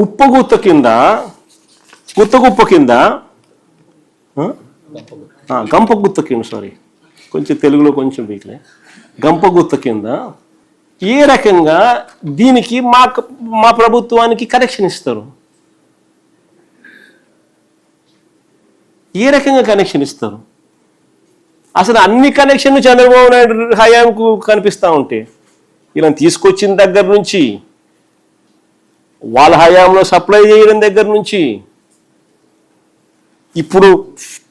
కుప్పగుత్త కింద గుత్త గుప్ప కింద గంప గుత్త కింద సారీ కొంచెం తెలుగులో కొంచెం వీక్లే గంప గుత్త కింద ఏ రకంగా దీనికి మా మా ప్రభుత్వానికి కనెక్షన్ ఇస్తారు? ఏ రకంగా కనెక్షన్ ఇస్తారు? అసలు అన్ని కనెక్షన్లు చంద్రబాబు నాయుడు హయాంకు కనిపిస్తూ ఉంటే ఇలా తీసుకొచ్చిన దగ్గర నుంచి వాళ్ళ హయాంలో సప్లై చేయడం దగ్గర నుంచి ఇప్పుడు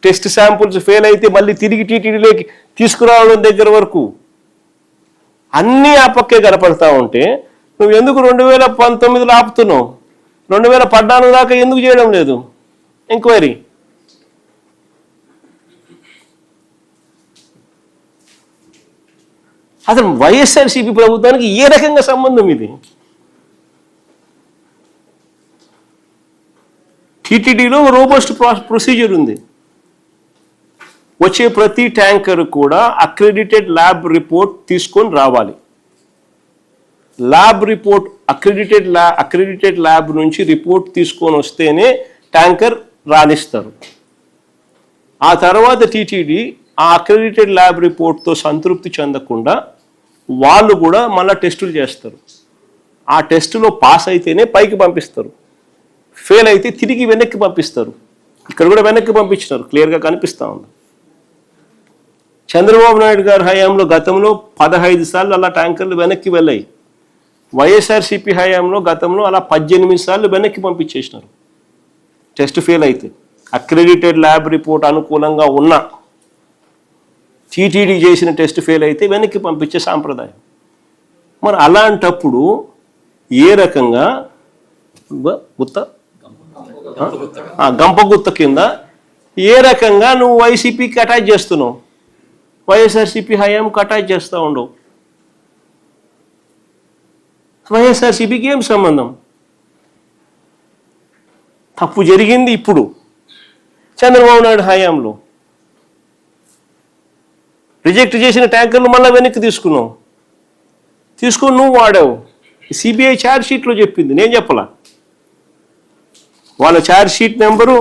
టెస్ట్ శాంపుల్స్ ఫెయిల్ అయితే మళ్ళీ తిరిగి టీటీడీలోకి తీసుకురావడం దగ్గర వరకు అన్నీ ఆ పక్కే కనపడతా ఉంటే నువ్వు ఎందుకు రెండు వేల పంతొమ్మిదిలో ఆపుతున్నావు? రెండు వేల పద్నాలుగు దాకా ఎందుకు చేయడం లేదు? ఎంక్వైరీ అసలు వైఎస్ఆర్సీపీ ప్రభుత్వానికి ఏ రకంగా సంబంధం ఇది? టీటీడీలో రోబస్ట్ ప్రొసీజర్ ఉంది. వచ్చే ప్రతి ట్యాంకర్ కూడా అక్రెడిటెడ్ ల్యాబ్ రిపోర్ట్ తీసుకొని రావాలి. ల్యాబ్ రిపోర్ట్ అక్రెడిటెడ్ ల్యా అక్రెడిటెడ్ ల్యాబ్ నుంచి రిపోర్ట్ తీసుకొని వస్తేనే ట్యాంకర్ రాణిస్తారు. ఆ తర్వాత టీటీడీ ఆ అక్రెడిటెడ్ ల్యాబ్ రిపోర్ట్తో సంతృప్తి చెందకుండా వాళ్ళు కూడా మళ్ళీ టెస్టులు చేస్తారు. ఆ టెస్టులో పాస్ అయితేనే పైకి పంపిస్తారు. ఫెయిల్ అయితే తిరిగి వెనక్కి పంపిస్తారు. ఇక్కడ కూడా వెనక్కి పంపించినారు. క్లియర్గా కనిపిస్తూ ఉంది. చంద్రబాబు నాయుడు గారి హయాంలో గతంలో పదహైదు సార్లు అలా ట్యాంకర్లు వెనక్కి వెళ్ళాయి. వైఎస్ఆర్సీపీ హయాంలో గతంలో అలా పద్దెనిమిది సార్లు వెనక్కి పంపించేసినారు. టెస్ట్ ఫెయిల్ అయితే. అక్రెడిటెడ్ ల్యాబ్ రిపోర్ట్ అనుకూలంగా ఉన్న టీటీడీ చేసిన టెస్ట్ ఫెయిల్ అయితే వెనక్కి పంపించే సాంప్రదాయం. మరి అలాంటప్పుడు ఏ రకంగా ఉత్త గుత్త గంప గుత్త కింద ఏ రకంగా నువ్వు వైసీపీకి అటాచ్ చేస్తున్నావు? వైఎస్ఆర్సీపీ హయాంకి అటాచ్ చేస్తూ ఉండవు వైఎస్ఆర్సీపీకి ఏం సంబంధం? తప్పు జరిగింది ఇప్పుడు. చంద్రబాబు నాయుడు హయాంలో. రిజెక్ట్ చేసిన ట్యాంకర్లు మళ్ళీ వెనక్కి తీసుకున్నావు. తీసుకొని నువ్వు వాడావు. సిబిఐ ఛార్జ్ షీట్లో చెప్పింది. నేను చెప్పలా? వాళ్ళ ఛార్జ్ షీట్ నెంబరు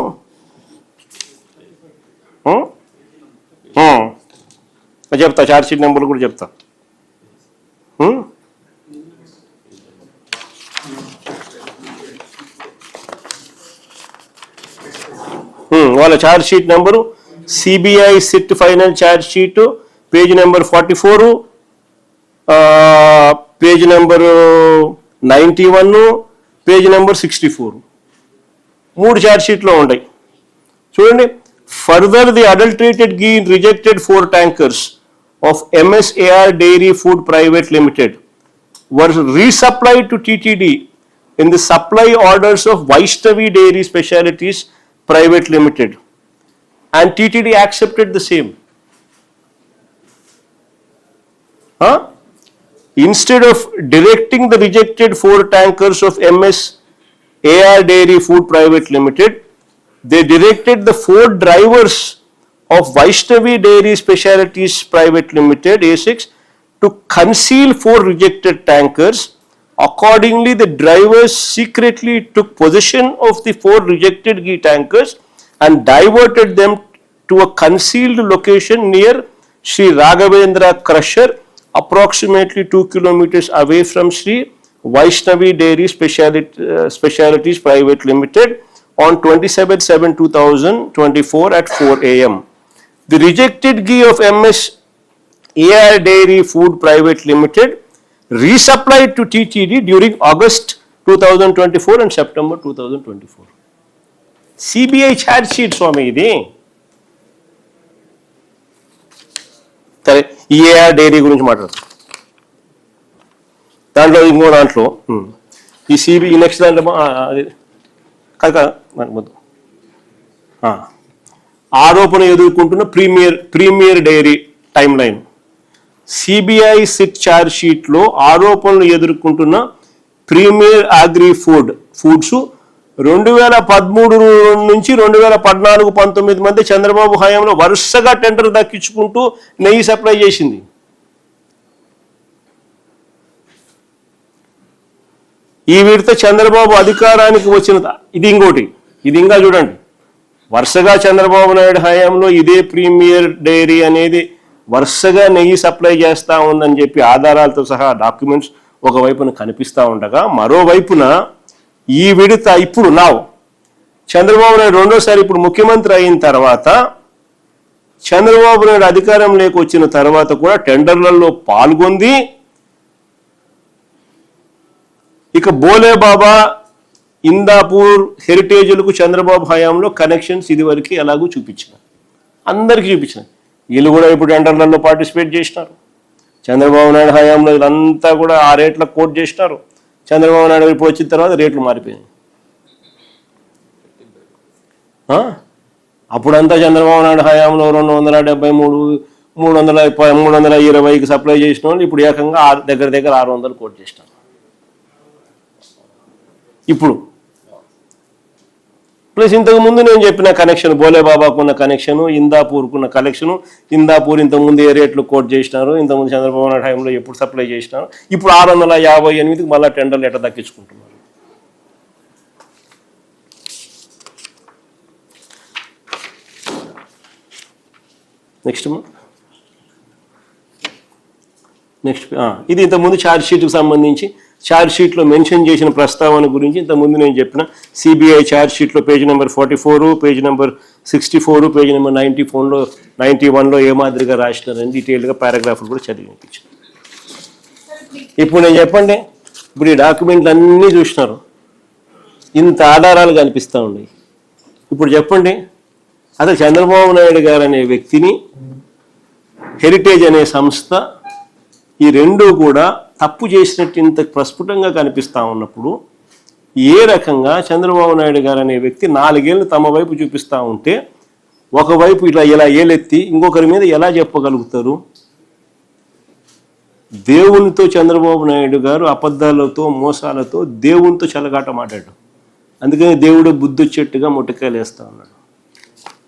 చెప్తా ఛార్జ్ షీట్ నెంబర్ కూడా చెప్తా. వాళ్ళ charge sheet number CBI SIT final charge sheet page number forty four page number ninety one page number sixty four మూడు ఛార్జ్ షీట్లో ఉంటాయి చూడండి further the adulterated ghee rejected four tankers of MSAR dairy food private limited were resupplied to TTD in the supply orders of Vaishnavi Dairy Specialities Private Limited. And TTD accepted the same. Huh? Instead of directing the rejected four tankers of MS AR Dairy Food Private Limited, they directed the four drivers of Vaishnavi Dairy Specialities Private Limited A6 to conceal four rejected tankers. Accordingly, the drivers secretly took possession of the four rejected ghee tankers and diverted them to a concealed location near Sri Raghavendra Crusher, approximately two kilometers away from Sri Vaishnavi Dairy Speciality, uh, Specialities Private Limited on 27 7 2024 at 4 am. The rejected ghee of MS AR Dairy Food Private Limited resupplied to TTD during August 2024 and September 2024. CBI charge sheet స్వామి ఇది సరే ఈ AR dairy గురించి మాట్లాడతాం దాంట్లో ఇంకో దాంట్లో ఈ CB next దాంట్లో కాదు కాదు. వద్దు. ఆరోపణ ఎదుర్కొంటున్న premier premier dairy timeline CBI SIT charge షీట్లో ఆరోపణలు ఎదుర్కొంటున్న ప్రీమియర్ అగ్రి ఫుడ్ ఫుడ్స్ రెండు వేల పదమూడు నుంచి రెండు వేల పద్నాలుగు పంతొమ్మిది మధ్య చంద్రబాబు హయాంలో వరుసగా టెండర్ దక్కించుకుంటూ నెయ్యి సప్లై చేసింది. ఈ వీడితో చంద్రబాబు అధికారానికి వచ్చిన ఇది ఇంకోటి. ఇది ఇంకా చూడండి. వరుసగా చంద్రబాబు నాయుడు హయాంలో ఇదే ప్రీమియర్ డైరీ అనేది వరుసగా నెయ్యి సప్లై చేస్తూ ఉందని చెప్పి ఆధారాలతో సహా డాక్యుమెంట్స్ ఒకవైపున కనిపిస్తూ ఉండగా మరోవైపున ఈ విడత ఇప్పుడు నావు చంద్రబాబు నాయుడు రెండోసారి ఇప్పుడు ముఖ్యమంత్రి అయిన తర్వాత చంద్రబాబు నాయుడు అధికారం వచ్చిన తర్వాత కూడా టెండర్లలో పాల్గొంది ఇక బోలే బాబా ఇందాపూర్ హెరిటేజ్లకు చంద్రబాబు హయాంలో కనెక్షన్స్ ఇదివరకు ఎలాగూ చూపించిన. అందరికీ చూపించిన. వీళ్ళు కూడా ఇప్పుడు టెండర్లలో పార్టిసిపేట్ చేసినారు. చంద్రబాబు నాయుడు హయాంలో వీళ్ళంతా కూడా ఆ రేట్లకు కోట్ చేసినారు. చంద్రబాబు నాయుడు ఇప్పుడు వచ్చిన తర్వాత రేట్లు మారిపోయాయి అప్పుడంతా చంద్రబాబు నాయుడు హయాంలో రెండు వందల డెబ్బై మూడు మూడు వందల మూడు వందల ఇరవైకి సప్లై చేసిన వాళ్ళు ఇప్పుడు ఏకంగా దగ్గర దగ్గర ఆరు వందలు కోట్ చేసినారు. ఇప్పుడు. ప్లస్ ఇంతకు ముందు నేను చెప్పిన కనెక్షన్ బోలేబాబాకు ఉన్న కనెక్షన్ ఇందాపూర్కు ఉన్న కనెక్షన్ ఇందాపూర్ ఇంతకుముందు ఏ రేట్లు కోట్ చేసినారు ఇంతకుముందు చంద్రబాబు నాయుడు టైంలో ఎప్పుడు సప్లై చేసినారు ఇప్పుడు ఆరు వందల యాభై ఎనిమిదికి మళ్ళీ టెండర్లు ఎట్ట దక్కించుకుంటున్నారు. నెక్స్ట్ నెక్స్ట్ ఇది ఇంతకుముందు ఛార్జ్ షీట్కి సంబంధించి ఛార్జ్ షీట్లో మెన్షన్ చేసిన ప్రస్తావన గురించి ఇంతకుముందు నేను చెప్పిన సిబిఐ ఛార్జ్ షీట్లో page number forty four page number sixty four page number ninety ఫోన్లో నైంటీ వన్లో ఏ మాదిరిగా రాసినారని డీటెయిల్గా పారాగ్రాఫ్లు కూడా చదివి వినిపించాను ఇప్పుడు నేను చెప్పండి ఇప్పుడు ఈ డాక్యుమెంట్లు అన్నీ చూసినారు. ఇంత ఆధారాలు కనిపిస్తూ ఉన్నాయి. ఇప్పుడు చెప్పండి అసలు చంద్రబాబు నాయుడు గారు అనే వ్యక్తిని హెరిటేజ్ అనే సంస్థ ఈ రెండూ కూడా తప్పు చేసినట్టు ఇంత ప్రస్ఫుటంగా కనిపిస్తూ ఉన్నప్పుడు ఏ రకంగా చంద్రబాబు నాయుడు గారు అనే వ్యక్తి నాలుగేళ్ళు తమ వైపు చూపిస్తా ఉంటే ఒకవైపు ఇట్లా ఇలా ఏలెత్తి ఇంకొకరి మీద ఎలా చెప్పగలుగుతారు? దేవునితో చంద్రబాబు నాయుడు గారు అబద్ధాలతో మోసాలతో దేవునితో చెలగాట మాట్లాడు అందుకని దేవుడు బుద్ధి వచ్చేట్టుగా ముట్టకాయలు వేస్తా ఉన్నాడు.